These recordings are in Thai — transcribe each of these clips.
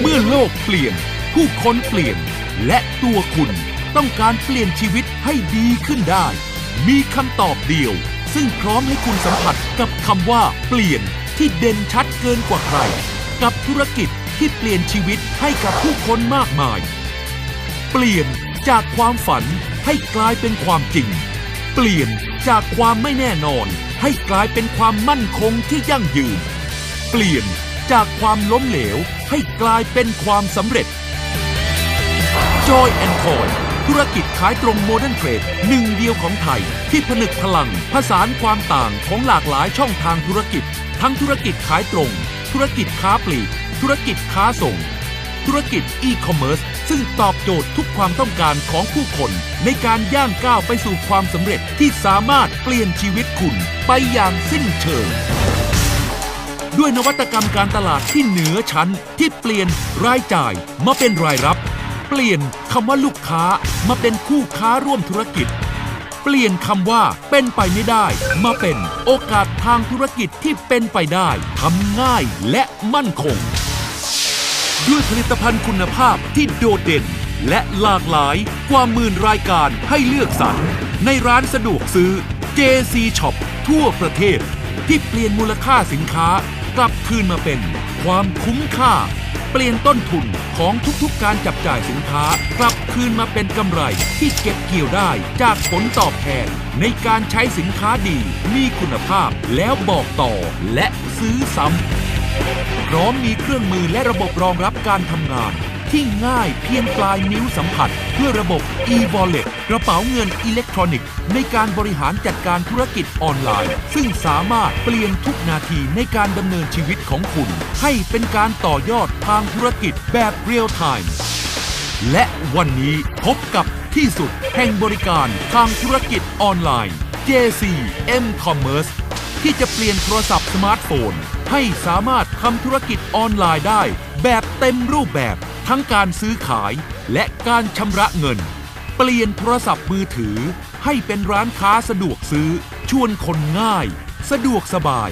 เมื่อโลกเปลี่ยน ผู้คนเปลี่ยน และตัวคุณต้องการเปลี่ยนชีวิตให้ดีขึ้นได้ มีคำตอบเดียว ซึ่งพร้อมให้คุณสัมผัสกับคำว่า เปลี่ยนที่เด่นชัดเกินกว่าใคร กับธุรกิจที่เปลี่ยนชีวิตให้กับผู้คนมากมาย เปลี่ยนจากความฝันให้กลายเป็นความจริง เปลี่ยนจากความไม่แน่นอน ให้กลายเป็นความมั่นคงที่ยั่งยืน เปลี่ยน จากความล้มเหลวให้กลายเป็นความสำเร็จ Joy and Coy ธุรกิจขายตรงโมเดิร์นเทรดหนึ่งเดียวของไทย ที่ผนึกพลังผสานความต่างของหลากหลายช่องทางธุรกิจ ทั้งธุรกิจขายตรง ธุรกิจค้าปลีก ธุรกิจค้าส่ง ธุรกิจอีคอมเมิร์ซซึ่งตอบโจทย์ทุกความต้องการของผู้คน ในการย่างก้าวไปสู่ความสำเร็จที่สามารถเปลี่ยนชีวิตคุณไปอย่างสิ้นเชิง ด้วยนวัตกรรมการตลาดที่เหนือชั้น ที่เปลี่ยนรายจ่ายมาเป็นรายรับ เปลี่ยนคำว่าลูกค้ามาเป็นคู่ค้าร่วมธุรกิจ เปลี่ยนคำว่าเป็นไปไม่ได้ มาเป็นโอกาสทางธุรกิจที่เป็นไปได้ทำง่ายและมั่นคง ด้วยผลิตภัณฑ์คุณภาพที่โดดเด่น และหลากหลายกว่าหมื่นรายการให้เลือกสรรในร้านสะดวกซื้อ JC Shop ทั่วประเทศที่เปลี่ยนมูลค่าสินค้า กลับคืนมาเป็นความคุ้มค่า เปลี่ยนต้นทุนของทุกๆการจับจ่ายสินค้า กลับคืนมาเป็นกำไรที่เก็บเกี่ยวได้จากผลตอบแทน ในการใช้สินค้าดี มีคุณภาพแล้วบอกต่อและซื้อซ้ำพร้อมมีเครื่องมือและระบบรองรับการทำงาน ที่ง่ายเพียงปลายนิ้วสัมผัส พื่อระบบ e-wallet กระเป๋าเงินอิเล็กทรอนิกส์ ในการบริหารจัดการธุรกิจออนไลน์ ซึ่งสามารถเปลี่ยนทุกนาทีในการดำเนินชีวิตของคุณ ให้เป็นการต่อยอดทางธุรกิจแบบเรียลไทม์และวันนี้พบกับที่สุดแห่งบริการทางธุรกิจออนไลน์ JC M Commerce ที่จะเปลี่ยนโทรศัพท์สมาร์ทโฟน ให้สามารถทำธุรกิจออนไลน์ได้ แบบเต็มรูปแบบ ทั้งการซื้อขายและการชำระเงิน เปลี่ยนโทรศัพท์มือถือ ให้เป็นร้านค้าสะดวกซื้อ ชวนคนง่าย สะดวกสบาย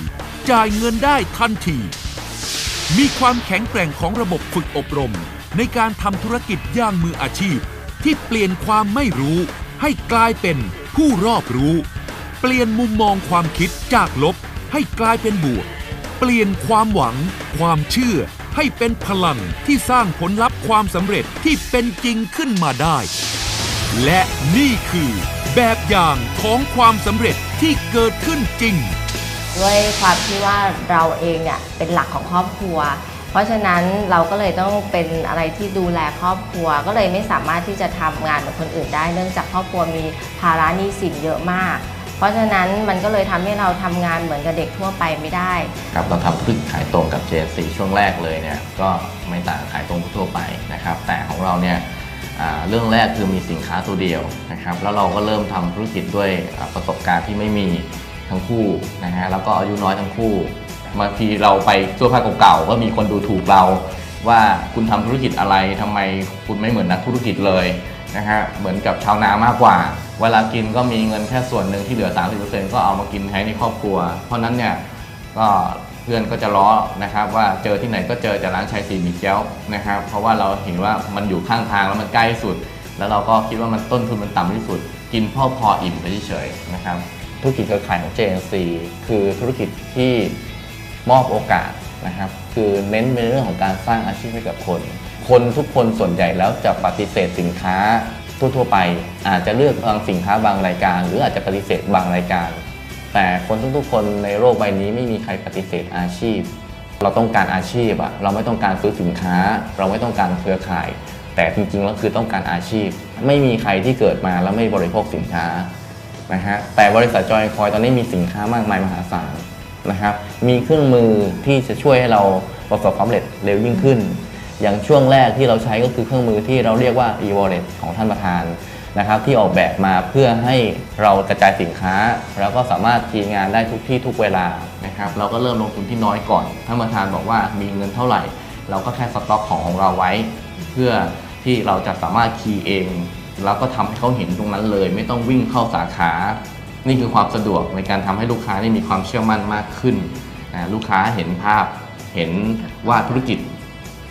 จ่ายเงินได้ทันที มีความแข็งแกร่งของระบบฝึกอบรม ในการทำธุรกิจย่างมืออาชีพ ที่เปลี่ยนความไม่รู้ ให้กลายเป็นผู้รอบรู้ เปลี่ยนมุมมองความคิดจากลบ ให้กลายเป็นบวก เปลี่ยนความหวัง ความเชื่อ ให้เป็นพลังที่สร้างผลลัพธ์ความสำเร็จที่เป็นจริงขึ้นมาได้ และนี่คือแบบอย่างของความสำเร็จที่เกิดขึ้นจริง ด้วยความที่ว่าเราเองเนี่ยเป็นหลักของครอบครัว เพราะฉะนั้นเราก็เลยต้องเป็นอะไรที่ดูแลครอบครัว ก็เลยไม่สามารถที่จะทำงานเหมือนคนอื่นได้ เนื่องจากครอบครัวมีภาระหนี้สินเยอะมาก เพราะฉะนั้นมันก็เลยทำให้เราทำงานเหมือนกับเด็กทั่วไปไม่ได้ครับเราทำธุรกิจขายตรงกับ JC ช่วงแรกเลยเนี่ยก็ไม่ต่างขายตรงทั่วไปนะครับแต่ของเราเนี่ยเรื่องแรกคือมีสินค้าตัวเดียวนะครับแล้วเราก็เริ่มทำธุรกิจด้วยประสบการณ์ที่ไม่มีทั้งคู่นะฮะแล้วก็อายุน้อยทั้งคู่บางทีเราไปเสื้อผ้าเก่าๆก็มีคนดูถูกเรา ว่าคุณทำธุรกิจอะไรทำไมคุณไม่เหมือนนักธุรกิจเลยนะฮะเหมือนกับชาวนามากกว่า เวลากินก็มีเงินแค่ส่วนหนึ่งที่เหลือ 30%ก็เอามากินใช้ในครอบครัว เพราะนั้นเนี่ยก็เพื่อนก็จะล้อนะครับว่าเจอที่ไหนก็เจอแต่ร้านชายสีมีเจ้านะครับ เพราะว่าเราเห็นว่ามันอยู่ข้างทางแล้วมันใกล้สุด แล้วเราก็คิดว่ามันต้นทุนมันต่ำที่สุด กินพ่อพออิ่มไปเฉยๆนะครับธุรกิจเครือข่ายของ JNC คือธุรกิจที่มอบโอกาสนะครับคือเน้นในเรื่องของการสร้างอาชีพให้กับคน คนทุกคนส่วนใหญ่แล้วจะปฏิเสธสินค้า ทั่วๆไป อาจจะเลือกบางสินค้าบางรายการ หรืออาจจะปฏิเสธบางรายการ แต่คนทุกๆคนในโลกใบนี้ไม่มีใครปฏิเสธอาชีพ เราต้องการอาชีพอะเราไม่ต้องการซื้อสินค้า เราไม่ต้องการเครือข่าย แต่จริงๆแล้วคือต้องการอาชีพ ไม่มีใครที่เกิดมาแล้วไม่บริโภคสินค้านะฮะแต่บริษัทจอยคอยตอนนี้มีสินค้ามากมายมหาศาลนะครับมีเครื่องมือที่จะช่วยให้เราประสบความสำเร็จเร็วยิ่งขึ้น อย่างช่วงแรกที่เราใช้ก็คือเครื่องมือที่เราเรียกว่า e-wallet ของท่านประธานนะครับ ที่ออกแบบมาเพื่อให้เรากระจายสินค้า แล้วก็สามารถทีงานได้ทุกที่ทุกเวลานะครับ เราก็เริ่มลงทุนที่น้อยก่อนท่านประธานบอกว่ามีเงินเท่าไหร่ เราก็แค่สต็อกของของเราไว้ เพื่อที่เราจะสามารถคีย์เองแล้วก็ทำให้เขาเห็นตรงนั้นเลย ไม่ต้องวิ่งเข้าสาขา นี่คือความสะดวกในการทำให้ลูกค้าได้มีความเชื่อมั่นมากขึ้น ลูกค้าเห็นภาพเห็นว่าธุรกิจ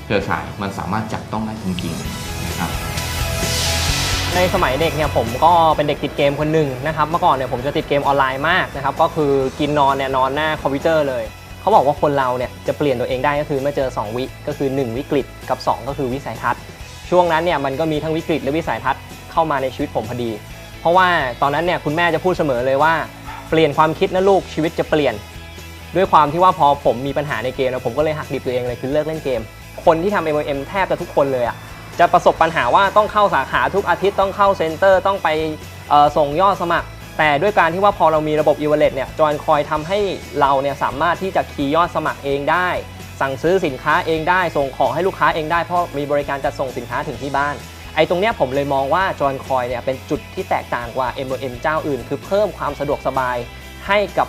เครือข่ายมันสามารถจับต้องได้จริงๆนะครับในสมัยเด็กเนี่ยผมก็เป็นเด็กติดเกมคนหนึ่งนะครับเมื่อก่อนเนี่ยผมจะติดเกมออนไลน์มากนะครับก็คือกินนอนเนี่ยนอนหน้าคอมพิวเตอร์เลยเขาบอกว่าคนเราเนี่ยจะเปลี่ยนตัวเองได้ก็คือเมื่อเจอ 2 วิก็คือ 1 วิกฤตกับ 2 ก็คือวิสัยทัศน์ ช่วงนั้นเนี่ยมันก็มีทั้งวิกฤตและวิสัยทัศน์เข้ามาในชีวิตผมพอดี เพราะว่าตอนนั้นเนี่ยคุณแม่จะพูดเสมอเลยว่า เปลี่ยนความคิดนะลูกชีวิตจะเปลี่ยน ด้วยความที่ว่าพอผมมีปัญหาในเกมแล้วผมก็เลยหักดิบตัวเองเลยคือเลิกเล่นเกม คนที่ทำ MMM แทบจะทุกคนเลยอะจะประสบปัญหาว่าต้องเข้าสาขาทุกอาทิตย์ต้องเข้าเซ็นเตอร์ต้องไปส่งยอดสมัคร แต่ด้วยการที่ว่าพอเรามีระบบ e w a l l e t เนี่ยจอยคอยทำให้เราเนี่ยสามารถที่จะคีย์ยอดสมัครเองได้ สั่งซื้อสินค้าเองได้ ส่งของให้ลูกค้าเองได้เพราะมีบริการจัดส่งสินค้าถึงที่บ้านไอ้ตรงเนี้ยผมเลยมองว่าจอยคอยเนี่ยเป็นจุดที่แตกต่างกว่า MLM เจ้าอื่น คือเพิ่มความสะดวกสบายให้กับ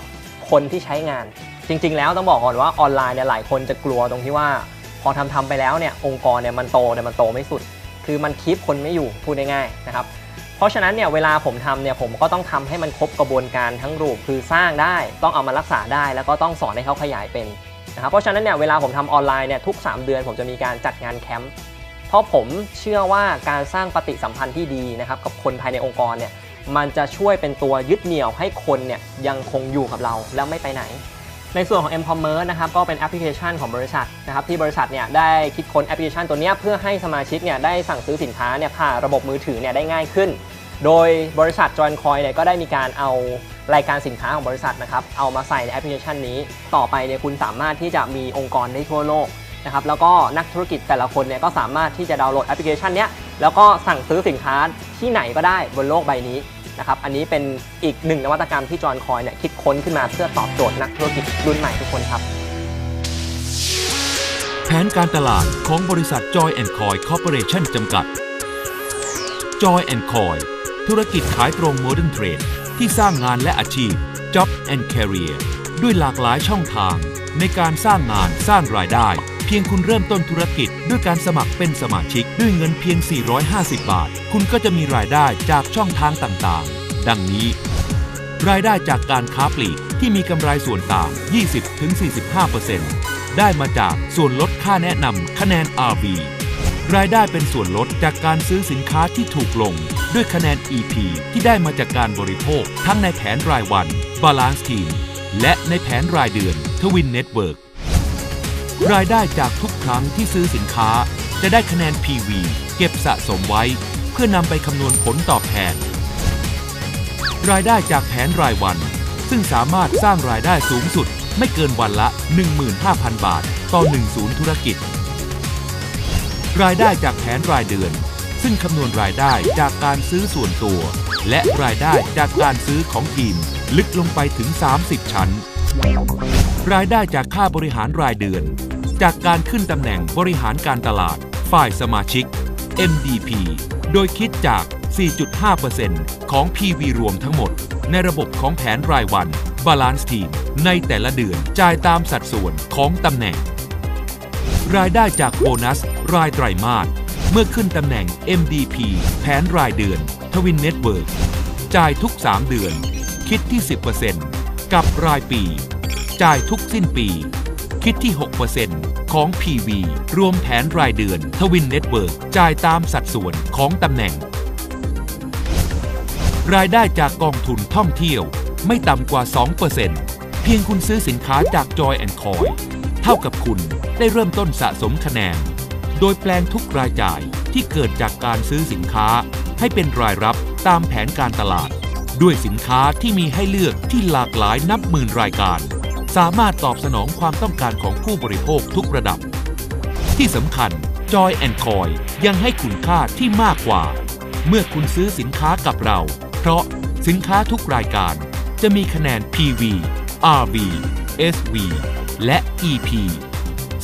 คนที่ใช้งาน จริง ๆ แล้วต้องบอกก่อนว่าออนไลน์เนี่ยหลายคนจะกลัวตรงที่ว่า พอทำทำไปแล้วเนี่ยองค์กรเนี่ยมันโตแต่มันโตไม่สุด คือมันคีปคนไม่อยู่พูดง่ายๆนะครับเพราะฉะนั้นเนี่ยเวลาผมทำเนี่ยผมก็ต้องทำให้มันครบกระบวนการทั้งรูปคือสร้างได้ ต้องเอามารักษาได้ แล้วก็ต้องสอนให้เขาขยายเป็นนะครับเพราะฉะนั้นเนี่ยเวลาผมทำออนไลน์เนี่ยทุก 3 เดือน ผมจะมีการจัดงานแคมป์เพราะผมเชื่อว่าการสร้างปฏิสัมพันธ์ที่ดีนะครับกับคนภายในองค์กรเนี่ยมันจะช่วยเป็นตัวยึดเหนี่ยวให้คนเนี่ยยังคงอยู่กับเราแล้วไม่ไปไหน ในส่วนของ m p o m m e r นะครับก็เป็นแอปพลิเคชันของบริษัทนะครับที่บริษัทเนี่ยได้คิดค้นแอปพลิเคชันตัวนี้เพื่อให้สมาชิกเนี่ยได้สั่งซื้อสินค้าเนี่ยผ่านระบบมือถือเนี่ยได้ง่ายขึ้น โดยบริษัทจอยคอยเนี่ยก็ได้มีการเอารายการสินค้าของบริษัทนะครับเอามาใส่ในแอปพลิเคชันนี้ ต่อไปเนี่ยคุณสามารถที่จะมีองค์กรได้ทั่วโลกนะครับแล้วก็นักธุรกิจแต่ละคนเนี่ยก็สามารถที่จะดาวน์โหลดแอปพลิเคชันเนี้ยแล้วก็สั่งซื้อสินค้าที่ไหนก็ได้บนโลกใบนี้ นะครับอันนี้เป็นอีกหนึ่งนวัตกรรมที่จอยคอยเนี่ยคิดค้นขึ้นมาเพื่อตอบโจทย์นักธุรกิจรุ่นใหม่ทุกคนครับ แผนการตลาดของบริษัท Joy Coy Corporation จำกัด Joy Coy ธุรกิจขายตรง Modern Trade ที่สร้างงานและอาชีพ Job and Career ด้วยหลากหลายช่องทางในการสร้างงานสร้างรายได้ เพียงคุณเริ่มต้นธุรกิจ ด้วยการสมัครเป็นสมาชิกด้วยเงินเพียง 450 บาท คุณก็จะมีรายได้จากช่องทางต่างๆ ดังนี้ รายได้จากการค้าปลีกที่มีกำไรส่วนต่าง 20-45%ได้มาจากส่วนลดค่าแนะนำคะแนน RV รายได้เป็นส่วนลดจากการซื้อสินค้าที่ถูกลง ด้วยคะแนน EP ที่ได้มาจากการบริโภค ทั้งในแผนรายวัน Balance Team และในแผนรายเดือน Twin Network รายได้จากทุกครั้งที่ซื้อสินค้า จะได้คะแนน PV เก็บสะสมไว้ เพื่อนำไปคำนวณผลตอบแทน รายได้จากแผนรายวัน ซึ่งสามารถสร้างรายได้สูงสุด ไม่เกินวันละ 15,000 บาท ต่อ 1 ศูนย์ธุรกิจ รายได้จากแผนรายเดือน ซึ่งคำนวณรายได้จากการซื้อส่วนตัว และรายได้จากการซื้อของทีม ลึกลงไปถึง 30 ชั้นรายได้จากค่าบริหารรายเดือน จากการขึ้นตำแหน่งบริหารการตลาด ฝ่ายสมาชิก MDP โดยคิดจาก 4.5%ของ PV รวมทั้งหมด ในระบบของแผนรายวัน Balance Team ในแต่ละเดือนจ่ายตามสัดส่วนของตำแหน่ง รายได้จากโบนัส รายไตรมาสเมื่อขึ้นตำแหน่ง MDP แผนรายเดือน Twin Network จ่ายทุก 3 เดือน คิดที่ 10%กับรายปี จ่ายทุกสิ้นปี คิดที่ 6%ของ PV รวมแผนรายเดือน Twin Network จ่ายตามสัดส่วนของตำแหน่ง รายได้จากกองทุนท่องเที่ยวไม่ต่ำกว่า 2%เพียงคุณซื้อสินค้าจาก Joy Coy เท่ากับคุณได้เริ่มต้นสะสมคะแนน โดยแปลงทุกรายจ่ายที่เกิดจากการซื้อสินค้า ให้เป็นรายรับตามแผนการตลาด ด้วยสินค้าที่มีให้เลือกที่หลากหลายนับหมื่นรายการ สามารถตอบสนองความต้องการของผู้บริโภคทุกระดับ ที่สำคัญ Joy Coy ยังให้คุณค่าที่มากกว่า เมื่อคุณซื้อสินค้ากับเรา เพราะสินค้าทุกรายการ จะมีคะแนน PV RV SV และ EP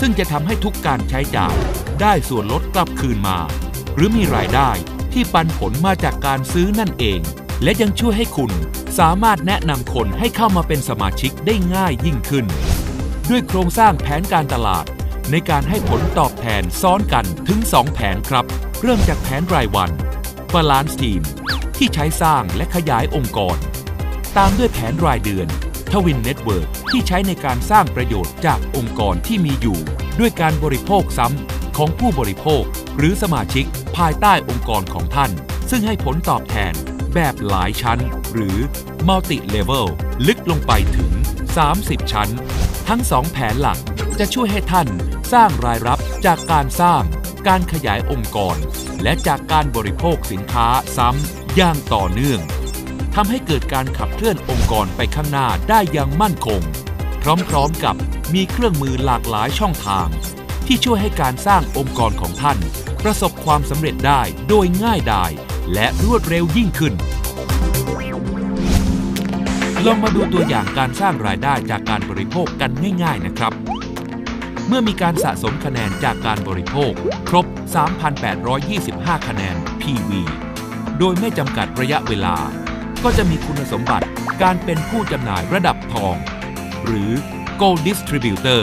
ซึ่งจะทำให้ทุกการใช้จ่ายได้ส่วนลดกลับคืนมา หรือมีรายได้ที่ปันผลมาจากการซื้อนั่นเอง และยังช่วยให้คุณ สามารถแนะนำคนให้เข้ามาเป็นสมาชิกได้ง่ายยิ่งขึ้น ด้วยโครงสร้างแผนการตลาด ในการให้ผลตอบแทนซ้อนกันถึง 2 แผนครับ เริ่มจากแผนรายวัน Balance Team ที่ใช้สร้างและขยายองค์กร ตามด้วยแผนรายเดือน Twin Network ที่ใช้ในการสร้างประโยชน์จากองค์กรที่มีอยู่ ด้วยการบริโภคซ้ำของผู้บริโภค หรือสมาชิกภายใต้องค์กรของท่าน ซึ่งให้ผลตอบแทนแบบหลายชั้น หรือ multi level ลึกลงไปถึง 30 ชั้น ทั้งสองแผนหลักจะช่วยให้ท่านสร้างรายรับจากการสร้าง การขยายองค์กร และจากการบริโภคสินค้าซ้ำอย่างต่อเนื่องทำให้เกิดการขับเคลื่อนองค์กรไปข้างหน้าได้อย่างมั่นคง พร้อมๆกับมีเครื่องมือหลากหลายช่องทาง ที่ช่วยให้การสร้างองค์กรของท่าน ประสบความสำเร็จได้โดยง่ายดายและรวดเร็วยิ่งขึ้น ลองมาดูตัวอย่างการสร้างรายได้จากการบริโภคกันง่าย ๆนะครับ เมื่อมีการสะสมคะแนนจากการบริโภค ครบ 3,825 คะแนน PV โดยไม่จำกัดระยะเวลา ก็จะมีคุณสมบัติการเป็นผู้จำหน่ายระดับทอง หรือ Gold Distributor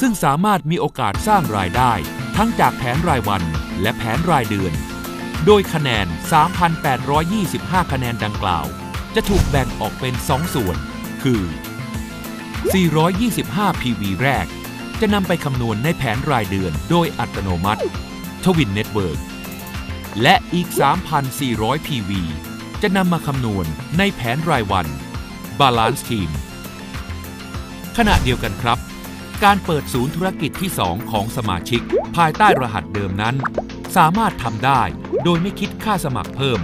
ซึ่งสามารถมีโอกาสสร้างรายได้ ทั้งจากแผนรายวันและแผนรายเดือน โดยคะแนน 3,825 คะแนนดังกล่าว จะถูกแบ่งออกเป็น 2 ส่วน คือ 425 PV แรก จะนำไปคำนวณในแผนรายเดือนโดยอัตโนมัติ Twin Network และอีก 3,400 PV จะนำมาคำนวณในแผนรายวัน Balance Team ขณะเดียวกันครับ การเปิดศูนย์ธุรกิจที่ 2 ของสมาชิก ภายใต้รหัสเดิมนั้น สามารถทำได้โดยไม่คิดค่าสมัครเพิ่ม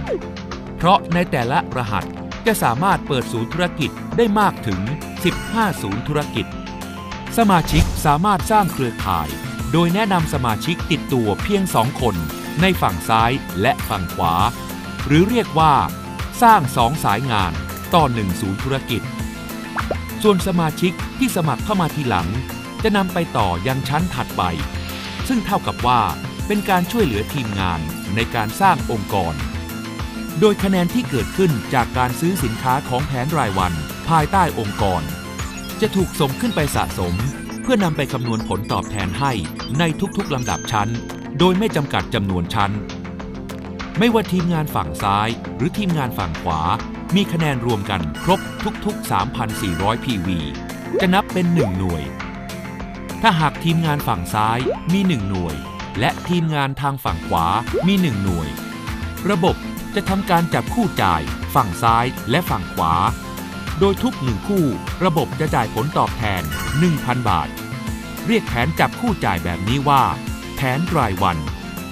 เพราะในแต่ละรหัส จะสามารถเปิดศูนย์ธุรกิจได้มากถึง 15 ศูนย์ธุรกิจ สมาชิกสามารถสร้างเครือข่าย โดยแนะนำสมาชิกติดตัวเพียงสองคน ในฝั่งซ้ายและฝั่งขวา หรือเรียกว่า สร้างสองสายงานต่อหนึ่งศูนย์ธุรกิจ ส่วนสมาชิกที่สมัครเข้ามาทีหลัง จะนำไปต่อยังชั้นถัดไป ซึ่งเท่ากับว่าเป็นการช่วยเหลือทีมงานในการสร้างองค์กร โดยคะแนนที่เกิดขึ้นจากการซื้อสินค้าของแผนรายวัน ภายใต้องค์กร จะถูกส่งขึ้นไปสะสม เพื่อนำไปคำนวณผลตอบแทนให้ในทุกๆลำดับชั้น โดยไม่จำกัดจำนวนชั้น ไม่ว่าทีมงานฝั่งซ้าย หรือทีมงานฝั่งขวา มีคะแนนรวมกันครบทุก ๆ 3,400 PV จะนับเป็น 1 หน่วย ถ้าหากทีมงานฝั่งซ้ายมี 1 หน่วย และทีมงานทางฝั่งขวามี 1 หน่วย ระบบ จะทำการจับคู่จ่าย ฝั่งซ้ายและฝั่งขวา โดยทุกหนึ่งคู่ ระบบจะจ่ายผลตอบแทน 1,000 บาท เรียกแผนจับคู่จ่ายแบบนี้ว่า แผนรายวัน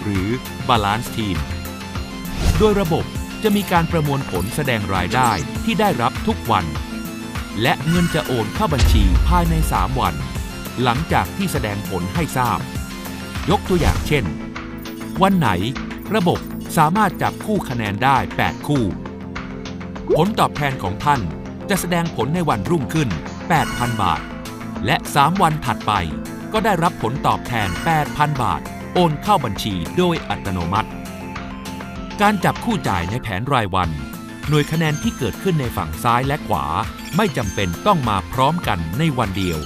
หรือ Balance Team โดยระบบจะมีการประมวลผลแสดงรายได้ที่ได้รับทุกวัน และเงินจะโอนเข้าบัญชีภายใน 3 วัน หลังจากที่แสดงผลให้ทราบ ยกตัวอย่างเช่น วันไหน ระบบ สามารถจับคู่คะแนนได้ 8 คู่ ผลตอบแทนของท่านจะแสดงผลในวันรุ่งขึ้น 8,000 บาท และ 3 วันถัดไป ก็ได้รับผลตอบแทน 8,000 บาท โอนเข้าบัญชีโดยอัตโนมัติ การจับคู่จ่ายในแผนรายวัน หน่วยคะแนนที่เกิดขึ้นในฝั่งซ้ายและขวา ไม่จำเป็นต้องมาพร้อมกันในวันเดียว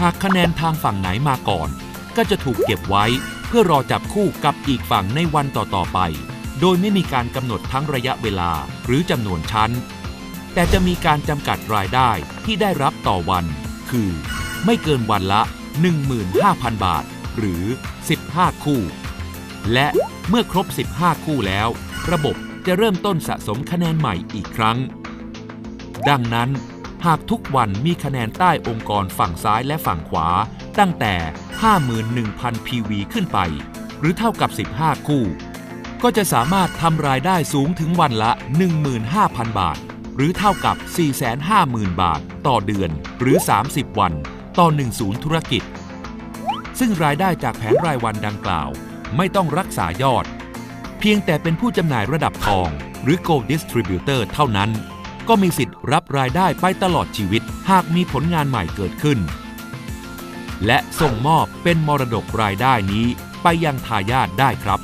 หากคะแนนทางฝั่งไหนมาก่อน ก็จะถูกเก็บไว้ เพื่อรอจับคู่กับอีกฝั่งในวันต่อๆไป โดยไม่มีการกำหนดทั้งระยะเวลาหรือจำนวนชั้น แต่จะมีการจำกัดรายได้ที่ได้รับต่อวัน คือ ไม่เกินวันละ 15,000 บาท หรือ 15 คู่ และเมื่อครบ 15 คู่แล้ว ระบบจะเริ่มต้นสะสมคะแนนใหม่อีกครั้ง ดังนั้น หากทุกวันมีคะแนนใต้องค์กรฝั่งซ้ายและฝั่งขวา ตั้งแต่ 51,000 PV ขึ้นไป หรือเท่ากับ 15 คู่ ก็จะสามารถทำรายได้สูงถึงวันละ 15,000 บาท หรือเท่ากับ 450,000 บาท ต่อเดือนหรือ 30 วัน ต่อ 1 ศูนย์ธุรกิจ ซึ่งรายได้จากแผนรายวันดังกล่าว ไม่ต้องรักษายอด เพียงแต่เป็นผู้จำหน่ายระดับทอง หรือ Gold Distributor เท่านั้น ก็มีสิทธิ์รับรายได้ไปตลอดชีวิต หากมีผลงานใหม่เกิดขึ้น และส่งมอบเป็นมรดกรายได้นี้ไปยังทายาทได้ครับ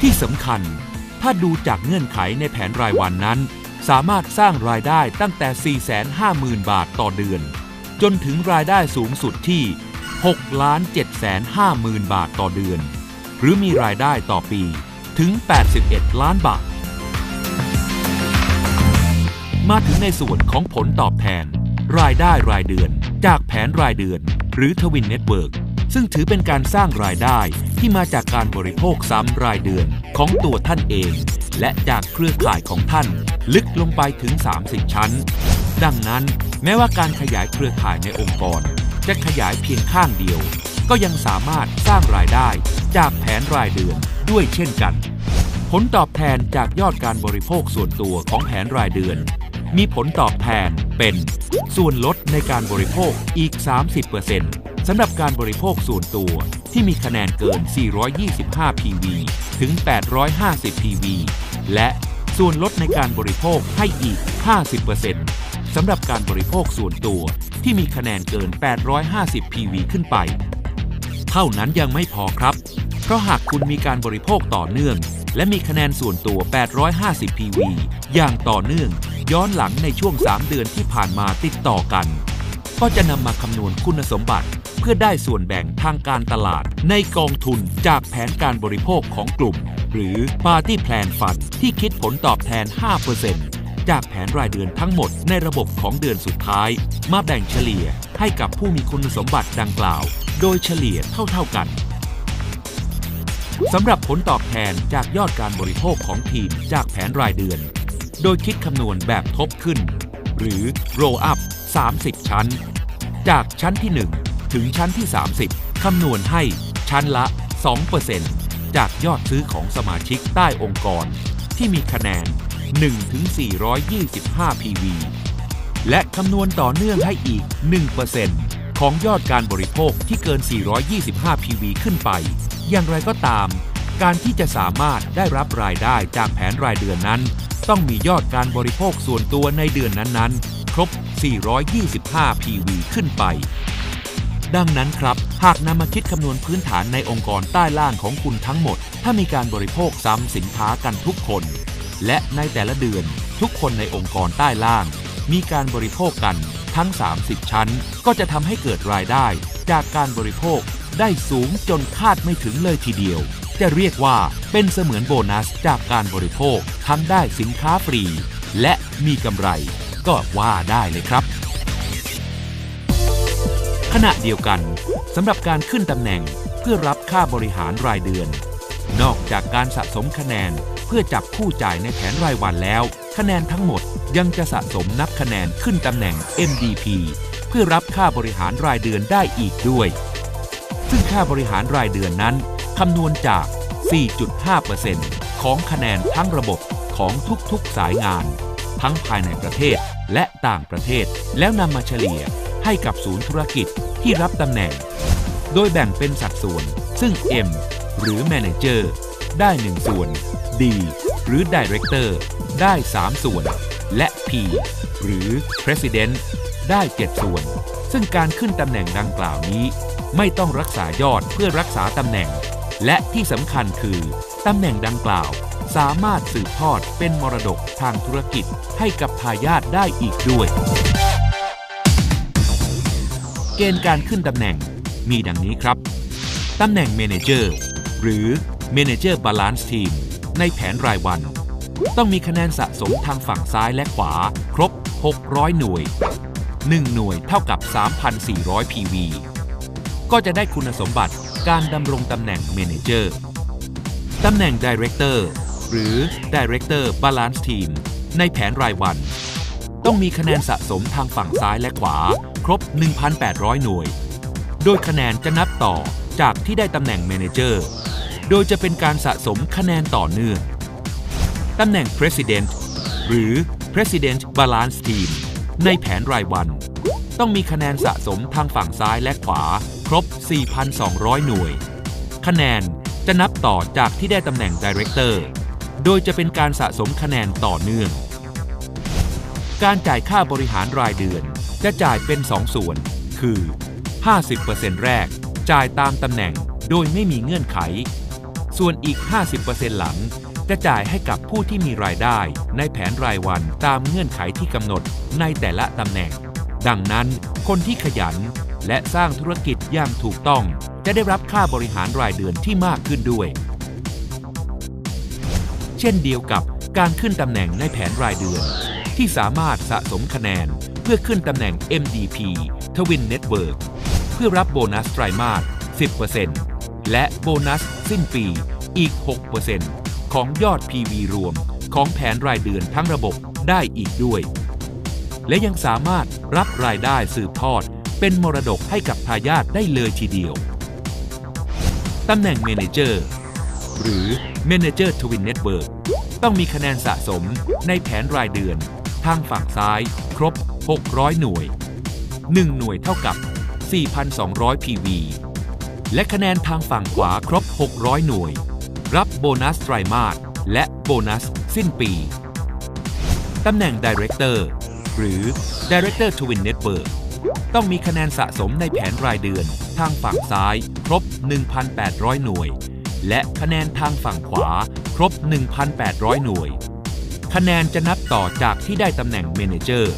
ที่สำคัญ ถ้าดูจากเงื่อนไขในแผนรายวันนั้น สามารถสร้างรายได้ตั้งแต่ 450,000 บาทต่อเดือน จนถึงรายได้สูงสุดที่ 6 750,000บาทต่อเดือน หรือมีรายได้ต่อปีถึง 81 ล้านบาท มาถึงในส่วนของผลตอบแทน รายได้รายเดือน จากแผนรายเดือน หรือทวินเน็ตเวิร์กซึ่งถือเป็นการสร้างรายได้ที่มาจากการบริโภคซ้ำรายเดือนของตัวท่านเอง และจากเครือข่ายของท่าน ลึกลงไปถึง 30 ชั้น ดังนั้นแม้ว่าการขยายเครือข่ายในองค์กร จะขยายเพียงข้างเดียว ก็ยังสามารถสร้างรายได้จากแผนรายเดือนด้วยเช่นกัน ผลตอบแทนจากยอดการบริโภคส่วนตัวของแผนรายเดือน มีผลตอบแทนเป็นส่วนลดในการบริโภคอีก 30%สำหรับการบริโภคส่วนตัวที่มีคะแนนเกิน 425 PV ถึง 850 PV และส่วนลดในการบริโภคให้อีก 50%สำหรับการบริโภคส่วนตัวที่มีคะแนนเกิน 850 PV ขึ้นไป เท่านั้นยังไม่พอครับ เพราะหากคุณมีการบริโภคต่อเนื่อง และมีคะแนนส่วนตัว 850 PV อย่างต่อเนื่อง ย้อนหลังในช่วง 3 เดือนที่ผ่านมาติดต่อกัน ก็จะนำมาคำนวณคุณสมบัติ เพื่อได้ส่วนแบ่งทางการตลาด ในกองทุนจากแผนการบริโภคของกลุ่ม หรือ Party Plan Fund ที่คิดผลตอบแทน 5%จากแผนรายเดือนทั้งหมดในระบบของเดือนสุดท้าย มาแบ่งเฉลี่ยให้กับผู้มีคุณสมบัติดังกล่าว โดยเฉลี่ยเท่า ๆกันสำหรับผลตอบแทนจากยอดการบริโภคของทีมจากแผนรายเดือน โดยคิดคำนวณแบบทบขึ้น หรือ roll up 30 ชั้น จากชั้นที่ 1 ถึงชั้นที่ 30 คำนวณให้ชั้นละ 2%จากยอดซื้อของสมาชิกใต้องค์กร ที่มีคะแนน1ถึง425 PV และคำนวณต่อเนื่องให้อีก 1%ของยอดการบริโภคที่เกิน 425 PV ขึ้นไป อย่างไรก็ตาม การที่จะสามารถได้รับรายได้จากแผนรายเดือนนั้น ต้องมียอดการบริโภคส่วนตัวในเดือนนั้นๆ ครบ 425 PV ขึ้นไป ดังนั้นครับ หากนำมาคิดคำนวณพื้นฐานในองค์กรใต้ล่างของคุณทั้งหมด ถ้ามีการบริโภคซ้ำสินค้ากันทุกคน และในแต่ละเดือนทุกคนในองค์กรใต้ล่าง มีการบริโภคกันทั้ง 30 ชั้น ก็จะทำให้เกิดรายได้ จากการบริโภคได้สูงจนคาดไม่ถึงเลยทีเดียว จะเรียกว่าเป็นเสมือนโบนัสจากการบริโภค ทั้งได้สินค้าฟรี และมีกำไร ก็ว่าได้เลยครับ ขณะเดียวกันสำหรับการขึ้นตำแหน่งเพื่อรับค่าบริหารรายเดือน นอกจากการสะสมคะแนนเพื่อจับคู่จ่ายในแผนรายวันแล้ว คะแนนทั้งหมดยังจะสะสมนับคะแนนขึ้นตำแหน่ง MDP เพื่อรับค่าบริหารรายเดือนได้อีกด้วย ซึ่งค่าบริหารรายเดือนนั้น คำนวณจาก 4.5%ของคะแนนทั้งระบบของทุกๆสายงาน ทั้งภายในประเทศและต่างประเทศ แล้วนำมาเฉลี่ยให้กับศูนย์ธุรกิจที่รับตำแหน่ง โดยแบ่งเป็นสัดส่วน ซึ่ง M หรือ Manager ได้ 1 ส่วน D หรือ Director ได้ 3 ส่วน และ P หรือ President ได้ 7 ส่วน ซึ่งการขึ้นตำแหน่งดังกล่าวนี้ ไม่ต้องรักษายอดเพื่อรักษาตำแหน่ง และที่สำคัญคือตำแหน่งดังกล่าว สามารถสืบทอดเป็นมรดกทางธุรกิจให้กับทายาทได้อีกด้วย เกณฑ์การขึ้นตำแหน่งมีดังนี้ครับ ตำแหน่ง Manager หรือ Manager Balance Team ในแผนรายวัน ต้องมีคะแนนสะสมทางฝั่งซ้ายและขวา ครบ 600 หน่วย 1 หน่วยเท่ากับ 3,400 PV ก็จะได้คุณสมบัติ การดำรงตำแหน่ง Manager ตำแหน่ง Director หรือ Director Balance Team ในแผนรายวัน ต้องมีคะแนนสะสมทางฝั่งซ้ายและขวา ครบ 1,800 หน่วย โดยคะแนนจะนับต่อจากที่ได้ตำแหน่ง Manager โดยจะเป็นการสะสมคะแนนต่อเนื่อง ตำแหน่ง President หรือ President Balance Team ในแผนรายวัน ต้องมีคะแนนสะสมทางฝั่งซ้ายและขวา รบ 4,200 หน่วย คะแนนจะนับต่อจากที่ได้ตำแหน่ง Director โดยจะเป็นการสะสมคะแนนต่อเนื่อง การจ่ายค่าบริหารรายเดือนจะจ่ายเป็น 2 ส่วน คือ 50%แรกจ่ายตามตำแหน่งโดยไม่มีเงื่อนไข ส่วนอีก 50%หลังจะจ่ายให้กับผู้ที่มีรายได้ในแผนรายวันตามเงื่อนไขที่กำหนดในแต่ละตำแหน่ง ดังนั้นคนที่ขยัน และสร้างธุรกิจอย่างถูกต้อง จะได้รับค่าบริหารรายเดือนที่มากขึ้นด้วย เช่นเดียวกับการขึ้นตำแหน่งในแผนรายเดือน ที่สามารถสะสมคะแนนเพื่อขึ้นตำแหน่ง MDP Twin Network เพื่อรับโบนัสไตรมาส 10%และโบนัสสิ้นปีอีก 6%ของยอด PV รวมของแผนรายเดือนทั้งระบบได้อีกด้วย และยังสามารถรับรายได้สืบทอด เป็นมรดกให้กับทายาทได้เลยทีเดียว ตำแหน่งเมนเจอร์หรือ Manager Twin Network ต้องมีคะแนนสะสมในแผนรายเดือน ทางฝั่งซ้าย ครบ 600 หน่วย 1 หน่วยเท่ากับ 4,200 PV และคะแนนทางฝั่งขวาครบ 600 หน่วย รับโบนัสไตรมาสและโบนัสสิ้นปี ตำแหน่ง Director หรือ Director Twin Network ต้องมีคะแนนสะสมในแผนรายเดือน ทางฝั่งซ้าย ครบ 1,800 หน่วย และคะแนนทางฝั่งขวา ครบ 1,800 หน่วย คะแนนจะนับต่อจากที่ได้ตำแหน่งเมนเจอร์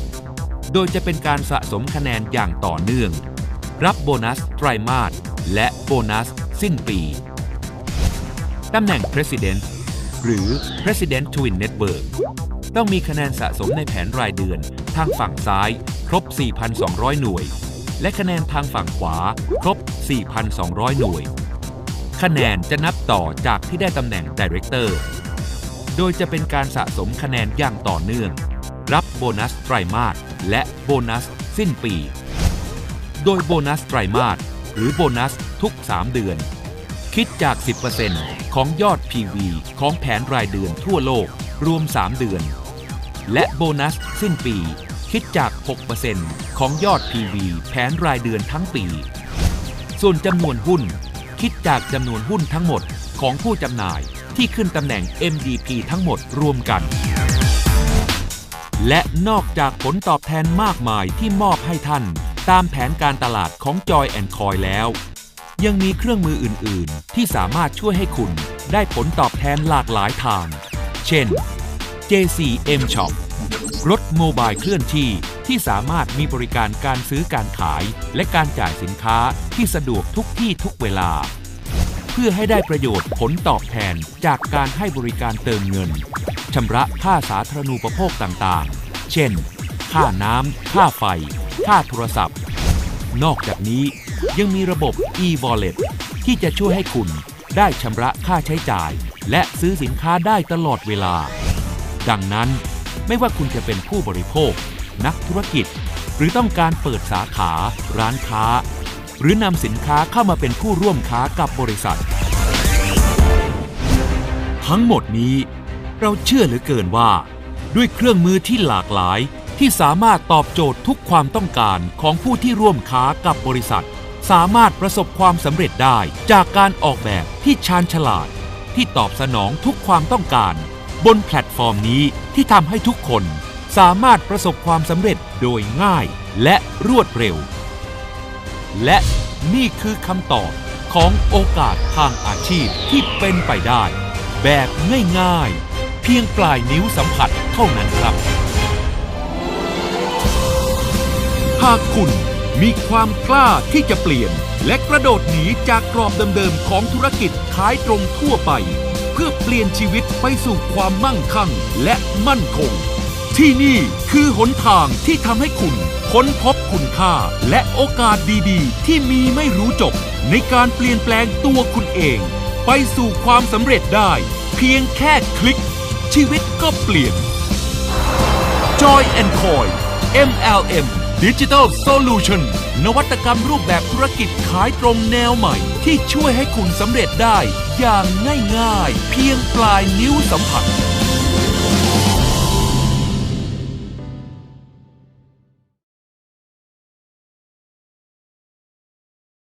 โดยจะเป็นการสะสมคะแนนอย่างต่อเนื่อง รับโบนัสไตรมาสและโบนัสสิ้นปี ตำแหน่ง President หรือ President Twin Network ต้องมีคะแนนสะสมในแผนรายเดือน ทางฝั่งซ้าย ครบ 4,200 หน่วย และคะแนนทางฝั่งขวา ครบ 4,200 หน่วย คะแนนจะนับต่อจากที่ได้ตำแหน่ง Director โดยจะเป็นการสะสมคะแนนอย่างต่อเนื่อง รับโบนัสไตรมาสและโบนัสสิ้นปี โดยโบนัสไตรมาสหรือโบนัสทุก 3 เดือน คิดจาก 10%ของยอด PV ของแผนรายเดือนทั่วโลก รวม 3 เดือน และโบนัสสิ้นปี คิดจาก 6%ของยอด PV แผนรายเดือนทั้งปี ส่วนจำนวนหุ้น คิดจากจำนวนหุ้นทั้งหมดของผู้จำหน่ายที่ขึ้นตำแหน่ง MDP ทั้งหมดรวมกัน และนอกจากผลตอบแทนมากมายที่มอบให้ท่าน ตามแผนการตลาดของ Joy and Coy แล้ว ยังมีเครื่องมืออื่น ๆ ที่สามารถช่วยให้คุณได้ผลตอบแทนหลากหลายทาง เช่น JCM Shop รถโมบายเคลื่อนที่ที่สามารถมีบริการการซื้อการขาย และการจ่ายสินค้าที่สะดวกทุกที่ทุกเวลา เพื่อให้ได้ประโยชน์ผลตอบแทนจากการให้บริการเติมเงินชำระค่าสาธารณูปโภคต่างๆ เช่น ค่าน้ำค่าไฟ ค่าโทรศัพท์ นอกจากนี้ยังมีระบบ e-wallet ที่จะช่วยให้คุณได้ชำระค่าใช้จ่าย และซื้อสินค้าได้ตลอดเวลา ดังนั้น ไม่ว่าคุณจะเป็นผู้บริโภค นักธุรกิจ หรือต้องการเปิดสาขา ร้านค้า หรือนำสินค้าเข้ามาเป็นผู้ร่วมค้ากับบริษัท ทั้งหมดนี้ เราเชื่อเหลือเกินว่า ด้วยเครื่องมือที่หลากหลายที่สามารถตอบโจทย์ทุกความต้องการของผู้ที่ร่วมค้ากับบริษัท สามารถประสบความสำเร็จได้จากการออกแบบที่ชาญฉลาด ที่ตอบสนองทุกความต้องการ บนแพลตฟอร์มนี้ที่ทำให้ทุกคนสามารถประสบความสำเร็จโดยง่ายและรวดเร็ว และนี่คือคำตอบของโอกาสทางอาชีพที่เป็นไปได้ แบบง่ายๆ เพียงปลายนิ้วสัมผัสเท่านั้นครับ หากคุณมีความกล้าที่จะเปลี่ยน และกระโดดหนีจากกรอบเดิมๆของธุรกิจขายตรงทั่วไป เพื่อเปลี่ยนชีวิตไปสู่ความมั่งคั่งและมั่นคง ที่นี่คือหนทางที่ทำให้คุณค้นพบคุณค่าและโอกาสดีๆ ที่มีไม่รู้จบ ในการเปลี่ยนแปลงตัวคุณเอง ไปสู่ความสำเร็จได้ เพียงแค่คลิก ชีวิตก็เปลี่ยน Joy and Coy MLM Digital Solution นวัตกรรมรูปแบบธุรกิจขายตรงแนวใหม่ ที่ช่วยให้คุณสำเร็จได้ อย่างง่ายๆ เพียงปลายนิ้วสัมผัส